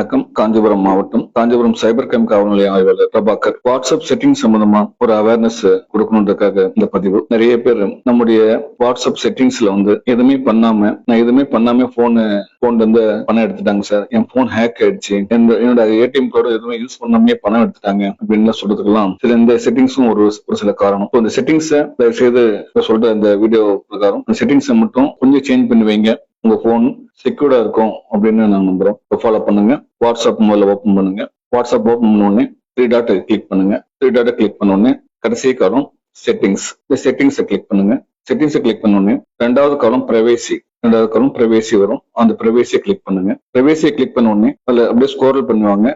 வணக்கம். காஞ்சிபுரம் மாவட்டம் Kanchipuram cyber crime காவல் நிலைய ஆய்வாளர் பிரபாகர். வாட்ஸ்அப் செட்டிங் சம்பந்தமா ஒரு அவேர்னஸ் கொடுக்கணுன்றதுக்காக இந்த பதிவு. நிறைய பேர் நம்முடைய வாட்ஸ்அப் செட்டிங்ஸ்ல வந்து எதுவுமே பண்ணாம நான் எதுவுமே பண்ணாம போனு போன்ல இருந்து பணம் எடுத்துட்டாங்க சார் என் போன் ஹேக் ஆயிடுச்சு. என்னோட என்னோட ஏடிஎம் கார்டு எதுவுமே யூஸ் பண்ணாமே பணம் எடுத்துட்டாங்க அப்படின்னு சொல்றதுக்கெல்லாம் சில இந்த செட்டிங்ஸும் ஒரு ஒரு சில காரணம். இந்த செட்டிங்ஸை தயவு செய்து சொல்ற இந்த வீடியோ பிரகாரம் இந்த செட்டிங்ஸை மட்டும் கொஞ்சம் சேஞ்ச் பண்ணி வைங்க. உங்க போன் செக்யூர்டா இருக்கும் அப்படின்னு நான் நம்புறோம். ஃபாலோ பண்ணுங்க. வாட்ஸ்அப் முதல்ல ஓப்பன் பண்ணுங்க. வாட்ஸ்அப் ஓப்பன் பண்ண உடனே த்ரீ டாட் கிளிக் பண்ணுங்க. த்ரீ டாட்டை கிளிக் பண்ண உடனே கடைசி காலம் செட்டிங்ஸ் இந்த செட்டிங்ஸை கிளிக் பண்ணுங்க. செட்டிங்ஸை கிளிக் பண்ண உடனே ரெண்டாவது காலம் பிரைவேசி ரெண்டாவது காலம் பிரைவேசி வரும். அந்த பிரைவேசியை கிளிக் பண்ணுங்க. பிரைவேசியை கிளிக் பண்ண உடனே அதுல அப்படியே ஸ்கோரல் பண்ணுவாங்க.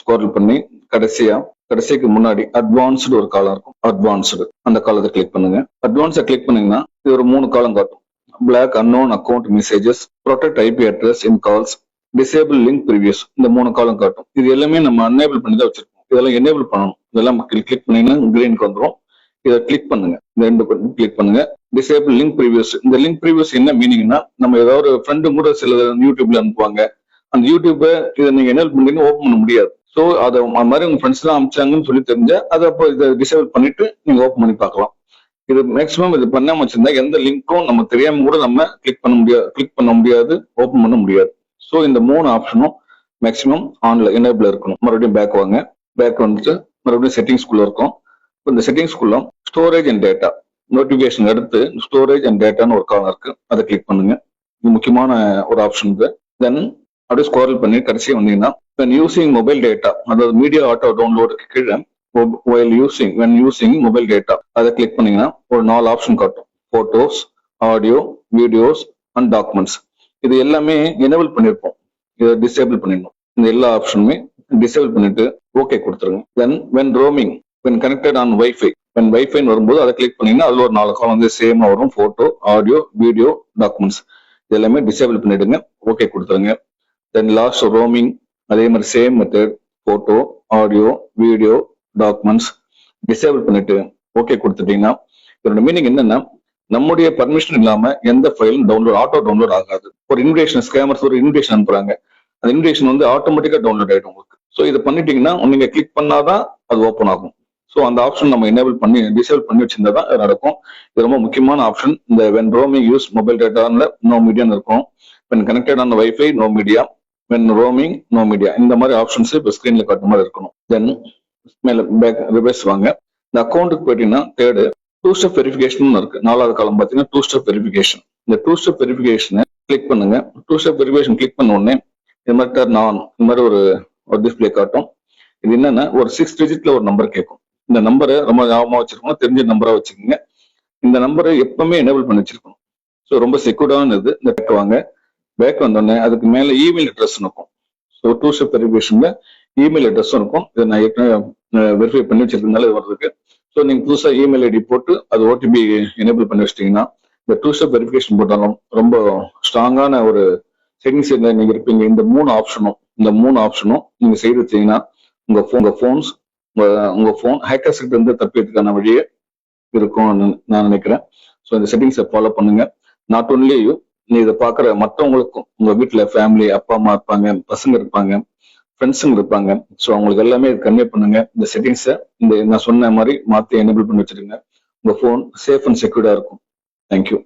ஸ்கோரல் பண்ணி கடைசியா கடைசிக்கு முன்னாடி அட்வான்ஸ்டு ஒரு காலம் இருக்கும். அட்வான்ஸ்டு அந்த காலத்தை கிளிக் பண்ணுங்க. அட்வான்ஸை கிளிக் பண்ணீங்கன்னா இது ஒரு மூணு காலம் காட்டும். Block unknown account messages protect IP address in calls disable link previews இந்த மூணு காலம் காட்டும். இது எல்லாமே நம்ம அன்னேபிள் பண்ணி தான் வச்சிருக்கோம். இதெல்லாம் எனேபிள் பண்ணணும். இதெல்லாம் கிளிக் பண்ணீங்கன்னா கிரீனுக்கு வந்துடும் இதை கிளிக் பண்ணுங்க. இந்த ரெண்டு கிளிக் பண்ணுங்க. டிசேபிள் லிங்க் ப்ரிவியஸ் இந்த லிங்க் ப்ரிவியூஸ் என்ன மீனிங்னா நம்ம ஏதாவது ஒரு ஃப்ரெண்டு கூட சில யூடியூப்ல அனுப்புவாங்க. அந்த யூடியூப்பை இதை நீங்க எனேபிள் பண்ணீங்கன்னா ஓப்பன் பண்ண முடியாது. ஸோ அதை மாதிரி உங்க ஃப்ரெண்ட்ஸ் எல்லாம் அமிச்சாங்கன்னு சொல்லி தெரிஞ்சா அதை அப்போ இதை டிசேபிள் பண்ணிட்டு நீங்க ஓப்பன் பண்ணி பார்க்கலாம். இது மேக்ஸிமம் இது பண்ணாம வச்சிருந்தா எந்த லிங்க்கும் நம்ம தெரியாம கூட நம்ம கிளிக் பண்ண முடியாது கிளிக் பண்ண முடியாது ஓப்பன் பண்ண முடியாது. ஸோ இந்த மூணு ஆப்ஷனும் மேக்ஸிமம் ஆன்ல எனேபிள் இருக்கணும். மறுபடியும் பேக் வாங்க. பேக் வந்துட்டு மறுபடியும் செட்டிங்ஸ்குள்ள இருக்கும். இந்த செட்டிங்ஸ்குள்ள ஸ்டோரேஜ் அண்ட் டேட்டா நோட்டிபிகேஷன் எடுத்து ஸ்டோரேஜ் அண்ட் டேட்டான்னு ஒரு காலம் இருக்கு. அதை கிளிக் பண்ணுங்க. இது முக்கியமான ஒரு ஆப்ஷன் இது. தென் அப்படியே ஸ்கோரல் பண்ணி கடைசியாக வந்தீங்கன்னா தென் யூசிங் மொபைல் டேட்டா அதாவது மீடியா ஆட்டோ டவுன்லோடுக்கு கீழே while using when using mobile data அதை கிளிக் பண்ணீங்கன்னா ஒரு நாலு ஆப்ஷன் காட்டும். Photos audio videos and documents இது எல்லாமே எனேபிள் பண்ணியிருப்போம் இதை டிசேபிள் பண்ணிடணும். இந்த எல்லா ஆப்ஷனுமே டிசேபிள் பண்ணிட்டு ஓகே கொடுத்துருங்க. Then when roaming when connected on wifi when வைஃபைன்னு வரும்போது அதை கிளிக் பண்ணீங்கன்னா அதில் ஒரு நாலு காலம் வந்து சேமாக வரும். ஃபோட்டோ ஆடியோ வீடியோ டாக்குமெண்ட்ஸ் இது எல்லாமே டிசேபிள் பண்ணிடுங்க. ஓகே கொடுத்துருங்க. தென் லாஸ்ட் ரோமிங் அதே மாதிரி same method photo audio video documents disable பண்ணிட்டு ஓகே கொடுத்துட்டீங்கன்னா இதோட மீனிங் என்னன்னா நம்முடைய பர்மிஷன் இல்லாம எந்த ஃபைலும் டவுன்லோட் ஆட்டோ டவுன்லோட் ஆகாது. ஒரு இன்விடேஷன் ஸ்கேமர்ஸ் ஒரு இன்விடேஷன் அனுப்புறாங்க. அந்த இன்விடேஷன் வந்து ஆட்டோமேட்டிக்கா டவுன்லோட் ஆயிடும் உங்களுக்கு. ஸோ இதை பண்ணிட்டீங்கன்னா நீங்க கிளிக் பண்ணாதான் அது ஓப்பன் ஆகும். ஸோ அந்த ஆப்ஷன் நம்ம எனேபிள் பண்ணி டிசேபிள் பண்ணி வச்சிருந்தா தான் நடக்கும். இது ரொம்ப முக்கியமான ஆப்ஷன் இந்த வென் ரோமிங் யூஸ் மொபைல் டேட்டால நோ மீடியான்னு இருக்கும். When connected on wifi no media when roaming no media இந்த மாதிரி ஆப்ஷன்ஸ் இப்போ ஸ்கிரீன்ல காட்டுற மாதிரி இருக்கணும். தென் மேல பேக் ரிவர்ஸ் வாங்க. இந்த அக்கௌண்ட்டுக்கு போயிட்டீங்கன்னா தேர்டு டூ ஸ்டெப் வெரிஃபிகேஷன் இருக்கு. நாலாவது காலம் பார்த்தீங்கன்னா டூ ஸ்டெப் வெரிஃபிகேஷன் இந்த டூ ஸ்டெப் வெரிஃபிகேஷனை கிளிக் பண்ணுங்க. டூ ஸ்டெப் வெரிஃபிகேஷன் கிளிக் பண்ண உடனே இது மாதிரி டர்ன் ஆன் இந்த மாதிரி ஒரு ஒரு டிஸ்பிளே காட்டும். இது என்னன்னா ஒரு சிக்ஸ் டிஜிட்ல ஒரு நம்பர் கேட்கும். இந்த நம்பரை ரொம்ப ஞாபகமா வச்சிருக்கணும் தெரிஞ்ச நம்பரா வச்சுக்கோங்க. இந்த நம்பரை எப்பவுமே எனேபிள் பண்ணி வச்சிருக்கணும். ஸோ ரொம்ப செக்யூர்டான இது. இந்த பேக் வாங்க. பேக் வந்தோடனே அதுக்கு மேல இமெயில் அட்ரஸ் இருக்கும். ஸோ டூ ஸ்டெப் வெரிஃபிகேஷன்ல இமெயில் அட்ரஸும் இருக்கும். இதை நான் ஏற்கனவே வெரிஃபை பண்ணி வச்சிருக்கனால இது வர்றதுக்கு. ஸோ நீங்கள் புதுசாக இமெயில் ஐடி போட்டு அது ஓடிபி எனேபிள் பண்ணி வச்சிட்டீங்கன்னா இந்த டூ ஸ்டெப் வெரிஃபிகேஷன் போட்டாலும் ரொம்ப ஸ்ட்ராங்கான ஒரு செட்டிங்ஸ் நீங்கள் இருப்பீங்க. இந்த மூணு ஆப்ஷனும் இந்த மூணு ஆப்ஷனும் நீங்கள் செய்து வச்சீங்கன்னா உங்கள் உங்கள் ஃபோன்ஸ் உங்கள் உங்கள் ஃபோன் ஹேக்கர்ஸ் கிட்ட இருந்து தப்பிக்கிறதுக்கான வழியே இருக்கும் நான் நினைக்கிறேன். ஸோ இந்த செட்டிங்ஸை ஃபாலோ பண்ணுங்க. நாட் ஓன்லி யூ நீ இதை பார்க்குற மற்றவங்களுக்கும் உங்கள் வீட்டில் ஃபேமிலி அப்பா அம்மா இருப்பாங்க பசங்க இருப்பாங்க ஃப்ரெண்ட்ஸுங்க இருப்பாங்க ஸோ அவங்களுக்கு எல்லாமே கன்வே பண்ணுங்க. இந்த செட்டிங்ஸை இந்த நான் சொன்ன மாதிரி மாத்தி எனேபிள் பண்ணி வச்சிருங்க. உங்கள் ஃபோன் சேஃப் அண்ட் செக்யூர்டா இருக்கும். தேங்க்யூ